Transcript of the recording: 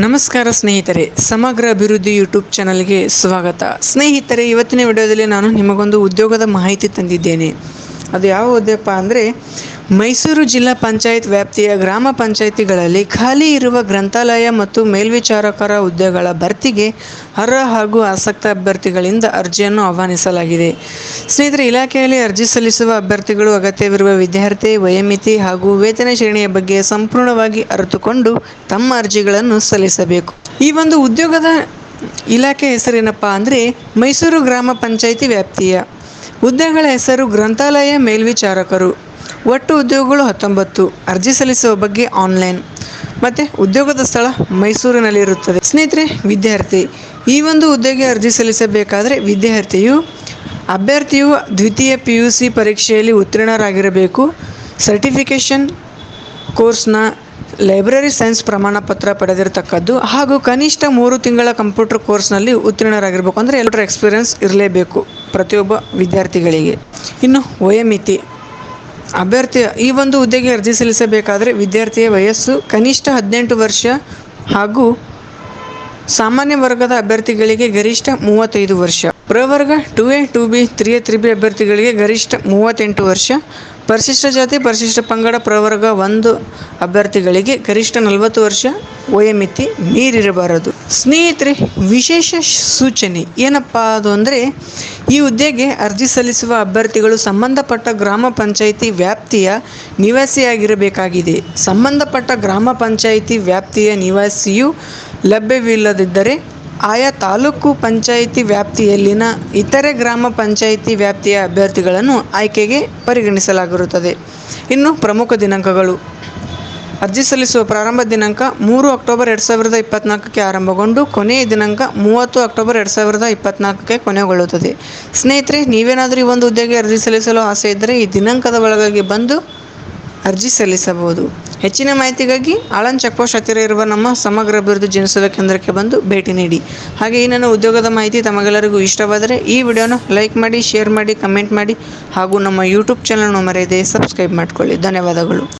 ನಮಸ್ಕಾರ ಸ್ನೇಹಿತರೆ, ಸಮಗ್ರ ಅಭಿವೃದ್ಧಿ ಯೂಟ್ಯೂಬ್ ಚಾನಲ್ಗೆ ಸ್ವಾಗತ. ಸ್ನೇಹಿತರೆ, ಇವತ್ತಿನ ವಿಡಿಯೋದಲ್ಲಿ ನಾನು ನಿಮಗೊಂದು ಉದ್ಯೋಗದ ಮಾಹಿತಿ ತಂದಿದ್ದೇನೆ. ಅದು ಯಾವ ಹುದ್ದೆಪ್ಪ ಅಂದರೆ ಮೈಸೂರು ಜಿಲ್ಲಾ ಪಂಚಾಯತ್ ವ್ಯಾಪ್ತಿಯ ಗ್ರಾಮ ಪಂಚಾಯಿತಿಗಳಲ್ಲಿ ಖಾಲಿ ಇರುವ ಗ್ರಂಥಾಲಯ ಮತ್ತು ಮೇಲ್ವಿಚಾರಕರ ಹುದ್ದೆಗಳ ಭರ್ತಿಗೆ ಅರ್ಹ ಹಾಗೂ ಆಸಕ್ತ ಅಭ್ಯರ್ಥಿಗಳಿಂದ ಅರ್ಜಿಯನ್ನು ಆಹ್ವಾನಿಸಲಾಗಿದೆ. ಸ್ನೇಹಿತರೆ, ಇಲಾಖೆಯಲ್ಲಿ ಅರ್ಜಿ ಸಲ್ಲಿಸುವ ಅಭ್ಯರ್ಥಿಗಳು ಅಗತ್ಯವಿರುವ ವಿದ್ಯಾರ್ಥಿ ವಯೋಮಿತಿ ಹಾಗೂ ವೇತನ ಶ್ರೇಣಿಯ ಬಗ್ಗೆ ಸಂಪೂರ್ಣವಾಗಿ ಅರಿತುಕೊಂಡು ತಮ್ಮ ಅರ್ಜಿಗಳನ್ನು ಸಲ್ಲಿಸಬೇಕು. ಈ ಒಂದು ಉದ್ಯೋಗದ ಇಲಾಖೆ ಹೆಸರೇನಪ್ಪ ಅಂದರೆ ಮೈಸೂರು ಗ್ರಾಮ ಪಂಚಾಯಿತಿ ವ್ಯಾಪ್ತಿಯ. ಹುದ್ದೆಗಳ ಹೆಸರು ಗ್ರಂಥಾಲಯ ಮೇಲ್ವಿಚಾರಕರು. ಒಟ್ಟು ಉದ್ಯೋಗಗಳು ಹತ್ತೊಂಬತ್ತು. ಅರ್ಜಿ ಸಲ್ಲಿಸುವ ಬಗ್ಗೆ ಆನ್ಲೈನ್. ಮತ್ತು ಉದ್ಯೋಗದ ಸ್ಥಳ ಮೈಸೂರಿನಲ್ಲಿರುತ್ತದೆ. ಸ್ನೇಹಿತರೆ, ವಿದ್ಯಾರ್ಥಿ. ಈ ಒಂದು ಹುದ್ದೆಗೆ ಅರ್ಜಿ ಸಲ್ಲಿಸಬೇಕಾದರೆ ವಿದ್ಯಾರ್ಥಿಯು, ಅಭ್ಯರ್ಥಿಯು ದ್ವಿತೀಯ ಪಿ ಯು ಸಿ ಪರೀಕ್ಷೆಯಲ್ಲಿ ಉತ್ತೀರ್ಣರಾಗಿರಬೇಕು. ಸರ್ಟಿಫಿಕೇಷನ್ ಕೋರ್ಸ್ನ ಲೈಬ್ರರಿ ಸೈನ್ಸ್ ಪ್ರಮಾಣ ಪತ್ರ ಪಡೆದಿರತಕ್ಕದ್ದು ಹಾಗೂ ಕನಿಷ್ಠ ಮೂರು ತಿಂಗಳ ಕಂಪ್ಯೂಟರ್ ಕೋರ್ಸ್ನಲ್ಲಿ ಉತ್ತೀರ್ಣರಾಗಿರಬೇಕು. ಅಂದರೆ ಎಲ್ಲರ ಎಕ್ಸ್ಪೀರಿಯನ್ಸ್ ಇರಲೇಬೇಕು ಪ್ರತಿಯೊಬ್ಬ ವಿದ್ಯಾರ್ಥಿಗಳಿಗೆ. ಇನ್ನು ವಯೋಮಿತಿ. ಅಭ್ಯರ್ಥಿ ಈ ಒಂದು ಹುದ್ದೆಗೆ ಅರ್ಜಿ ಸಲ್ಲಿಸಬೇಕಾದರೆ ವಿದ್ಯಾರ್ಥಿಯ ವಯಸ್ಸು, ಕನಿಷ್ಠ ಹದಿನೆಂಟು ವರ್ಷ ಹಾಗೂ ಸಾಮಾನ್ಯ ವರ್ಗದ ಅಭ್ಯರ್ಥಿಗಳಿಗೆ ಗರಿಷ್ಠ ಮೂವತ್ತೈದು ವರ್ಷ. ಪ್ರವರ್ಗ two A, two B, three A, three B ಅಭ್ಯರ್ಥಿಗಳಿಗೆ ಗರಿಷ್ಠ ಮೂವತ್ತೆಂಟು ವರ್ಷ. ಪರಿಶಿಷ್ಟ ಜಾತಿ, ಪರಿಶಿಷ್ಟ ಪಂಗಡ, ಪ್ರವರ್ಗ ಒಂದು ಅಭ್ಯರ್ಥಿಗಳಿಗೆ ಗರಿಷ್ಠ ನಲವತ್ತು ವರ್ಷ ವಯೋಮಿತಿ ಮೀರಿರಬಾರದು. ಸ್ನೇಹಿತರೆ, ವಿಶೇಷ ಸೂಚನೆ. ಏನಪ್ಪ ಅದು ಅಂದರೆ, ಈ ಹುದ್ದೆಗೆ ಅರ್ಜಿ ಸಲ್ಲಿಸುವ ಅಭ್ಯರ್ಥಿಗಳು ಸಂಬಂಧಪಟ್ಟ ಗ್ರಾಮ ಪಂಚಾಯಿತಿ ವ್ಯಾಪ್ತಿಯ ನಿವಾಸಿಯಾಗಿರಬೇಕಾಗಿದೆ. ಸಂಬಂಧಪಟ್ಟ ಗ್ರಾಮ ಪಂಚಾಯಿತಿ ವ್ಯಾಪ್ತಿಯ ನಿವಾಸಿಯು ಲಭ್ಯವಿಲ್ಲದಿದ್ದರೆ ಆಯಾ ತಾಲೂಕು ಪಂಚಾಯಿತಿ ವ್ಯಾಪ್ತಿಯಲ್ಲಿನ ಇತರೆ ಗ್ರಾಮ ಪಂಚಾಯಿತಿ ವ್ಯಾಪ್ತಿಯ ಅಭ್ಯರ್ಥಿಗಳನ್ನು ಆಯ್ಕೆಗೆ ಪರಿಗಣಿಸಲಾಗಿರುತ್ತದೆ. ಇನ್ನು ಪ್ರಮುಖ ದಿನಾಂಕಗಳು. ಅರ್ಜಿ ಸಲ್ಲಿಸುವ ಪ್ರಾರಂಭ ದಿನಾಂಕ ಮೂರು ಅಕ್ಟೋಬರ್ ಎರಡು ಸಾವಿರದ ಇಪ್ಪತ್ತ್ನಾಲ್ಕಕ್ಕೆ ಆರಂಭಗೊಂಡು ಕೊನೆಯ ದಿನಾಂಕ ಮೂವತ್ತು ಅಕ್ಟೋಬರ್ ಎರಡು ಸಾವಿರದ ಇಪ್ಪತ್ತ್ನಾಲ್ಕಕ್ಕೆ ಕೊನೆಗೊಳ್ಳುತ್ತದೆ. ಸ್ನೇಹಿತರೆ, ನೀವೇನಾದರೂ ಈ ಒಂದು ಹುದ್ದೆಗೆ ಅರ್ಜಿ ಸಲ್ಲಿಸಲು ಆಸೆ ಇದ್ದರೆ ಈ ದಿನಾಂಕದ ಒಳಗಾಗಿ ಬಂದು ಅರ್ಜಿ ಸಲ್ಲಿಸಬಹುದು. ಹೆಚ್ಚಿನ ಮಾಹಿತಿಗಾಗಿ ಆಳನ್ ಚೆಕ್ಪೋಸ್ಟ್ ಹತ್ತಿರ ಇರುವ ನಮ್ಮ ಸಮಗ್ರ ಅಭಿವೃದ್ಧಿ ಜನಸೇವಾ ಕೇಂದ್ರಕ್ಕೆ ಬಂದು ಭೇಟಿ ನೀಡಿ. ಹಾಗೆ ಈ ನನ್ನ ಉದ್ಯೋಗದ ಮಾಹಿತಿ ತಮಗೆಲ್ಲರಿಗೂ ಇಷ್ಟವಾದರೆ ಈ ವಿಡಿಯೋನ ಲೈಕ್ ಮಾಡಿ, ಶೇರ್ ಮಾಡಿ, ಕಮೆಂಟ್ ಮಾಡಿ ಹಾಗೂ ನಮ್ಮ ಯೂಟ್ಯೂಬ್ ಚಾನಲ್ನ ಮರೆಯದೆ ಸಬ್ಸ್ಕ್ರೈಬ್ ಮಾಡಿಕೊಳ್ಳಿ. ಧನ್ಯವಾದಗಳು.